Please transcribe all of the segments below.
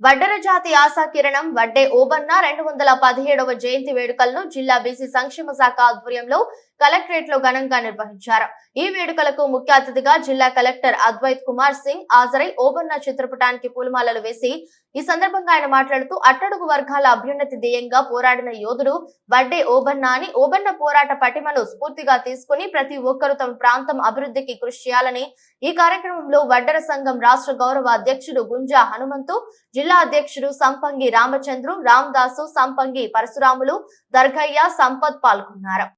వడ్డర జాతి ఆశాకిరణం వడ్డే ఓబన్న రెండు వందల పదిహేడవ జయంతి వేడుకలను జిల్లా బీసీ సంక్షేమ శాఖ ఆధ్వర్యంలో కలెక్టరేట్లో ఘనంగా నిర్వహించారు. ఈ వేడుకలకు ముఖ్య అతిథిగా జిల్లా కలెక్టర్ అద్వైత్ కుమార్ సింగ్ హాజరై ఓబన్న చిత్రపటానికి పూలమాలలు వేసి ఈ సందర్భంగా ఆయన మాట్లాడుతూ అట్టడుగు వర్గాల అభ్యున్నతి ధ్యేయంగా పోరాడిన యోధుడు వడ్డే ఓబన్న అని ఓబన్న పోరాట పటిమను స్ఫూర్తిగా తీసుకుని ప్రతి ఒక్కరూ తమ ప్రాంతం అభివృద్ధికి కృషి చేయాలని ఈ కార్యక్రమంలో వడ్డర సంఘం రాష్ట్ర గౌరవ అధ్యక్షుడు గుంజా హనుమంతు జిల్లా అధ్యక్షుడు సంపంగి రామచంద్రు రామదాసు సంపంగి పరశురాములు దర్గయ్య సంపత్ పాల్గొన్నారు.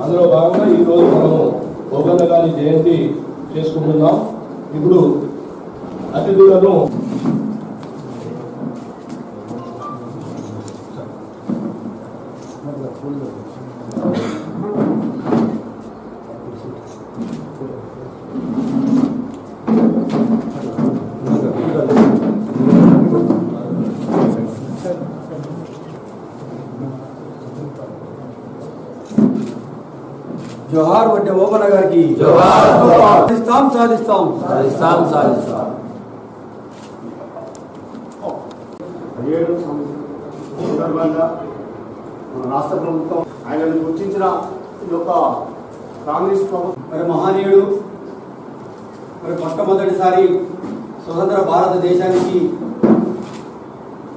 అందులో భాగంగా ఈరోజు మనము గోగన్న గారి జయంతి చేసుకుంటున్నాం. ఇప్పుడు అతిథులను జోహార్ వడ్డే ఓబన్న గారికి జోహార్. సాధిస్తాం సాధిస్తాం సాధిస్తాం సాధిస్తాం పదిహేడు సందర్భంగా మన రాష్ట్ర ప్రభుత్వం ఆయనను గుర్తించిన ఈ యొక్క కాంగ్రెస్ ప్రభుత్వం మరి మహనీయుడు మరి మొట్టమొదటిసారి స్వతంత్ర భారతదేశానికి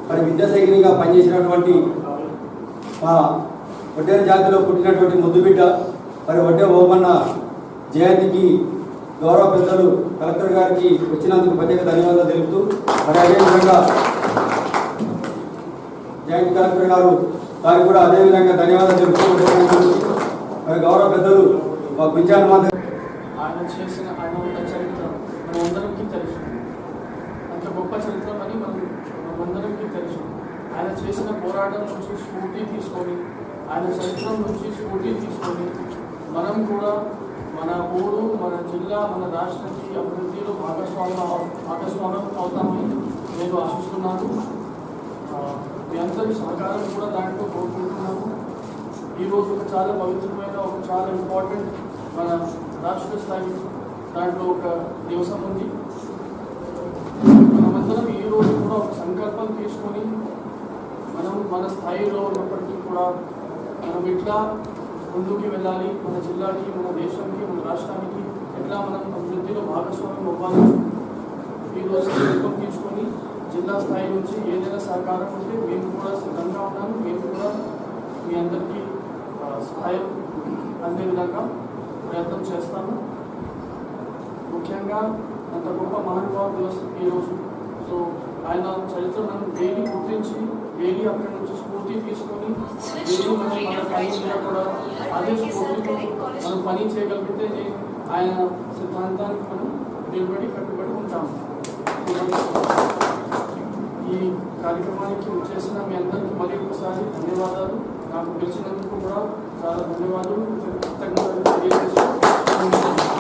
మరి విద్యాశైలిగా పనిచేసినటువంటి మా వడ్డేర జాతిలో పుట్టినటువంటి ముద్దుబిడ్డ మరి వడ్డే ఓమన్న జయంతికి గౌరవ పెద్దలు కలెక్టర్ గారికి వచ్చినందుకు ప్రత్యేక ధన్యవాదాలు తెలుపుతూ మరి అదేవిధంగా జాయింట్ కలెక్టర్ గారు వారికి కూడా అదేవిధంగా ధన్యవాదాలు తెలుపుతూ మరి గౌరవ పెద్దలు మా గుంజాల మాధవ్ ఆయన చేసిన ఆయన ఉన్న చరిత్ర మనందరికీ తెలుసు. అంత గొప్ప చరిత్ర అని మనం మనందరికీ తెలుసు. ఆయన చేసిన పోరాటం నుంచి స్ఫూర్తి తీసుకొని ఆయన చరిత్ర నుంచి స్ఫూర్తి తీసుకొని మనం కూడా మన ఊరు మన జిల్లా మన రాష్ట్రానికి అభివృద్ధిలో భాగస్వామ్యం భాగస్వామ్యం అవుతామని నేను ఆశిస్తున్నాను. మీ అందరి సహకారం కూడా దాంట్లో కోరుకుంటున్నాము ఈరోజు ఒక చాలా పవిత్రమైన చాలా ఇంపార్టెంట్ మన రాష్ట్ర స్థాయి దాంట్లో ఒక దివసం ఉంది. మనమందరం ఈ రోజు కూడా ఒక సంకల్పం తీసుకొని మనం మన స్థాయిలో ఉన్నప్పటికీ కూడా మనం ఎట్లా ముందుకు వెళ్ళాలి? మన జిల్లాకి మన దేశానికి మన రాష్ట్రానికి ఎట్లా మనం అభివృద్ధిలో భాగస్వామ్యం అవ్వాలి? ఈరోజు సంకల్పం తీసుకొని జిల్లా స్థాయి నుంచి ఏదైనా సహకారం ఉంటే మేము కూడా సిద్ధంగా ఉన్నాము. మేము కూడా మీ అందరికీ సహాయం అందే విధంగా ప్రయత్నం చేస్తాము. ముఖ్యంగా అంత గొప్ప మహానుభావ దివస్ ఈరోజు సో ఆయన చరిత్ర మనం డైలీ గుర్తించి డైలీ అక్కడి నుంచి స్ఫూర్తి తీసుకొని డైలీ మనం మన పని మీద కూడా అదే స్ఫూర్తితో మనం పని చేయగలిగితే ఆయన సిద్ధాంతానికి మనం నిలబడి కట్టుబడి ఉంటాము. ఈ కార్యక్రమానికి వచ్చేసిన మీ అందరికీ మళ్ళీ ఒకసారి ధన్యవాదాలు. నాకు పిలిచినందుకు కూడా చాలా ధన్యవాదాలు. కృతజ్ఞతలు తెలియజేస్తూ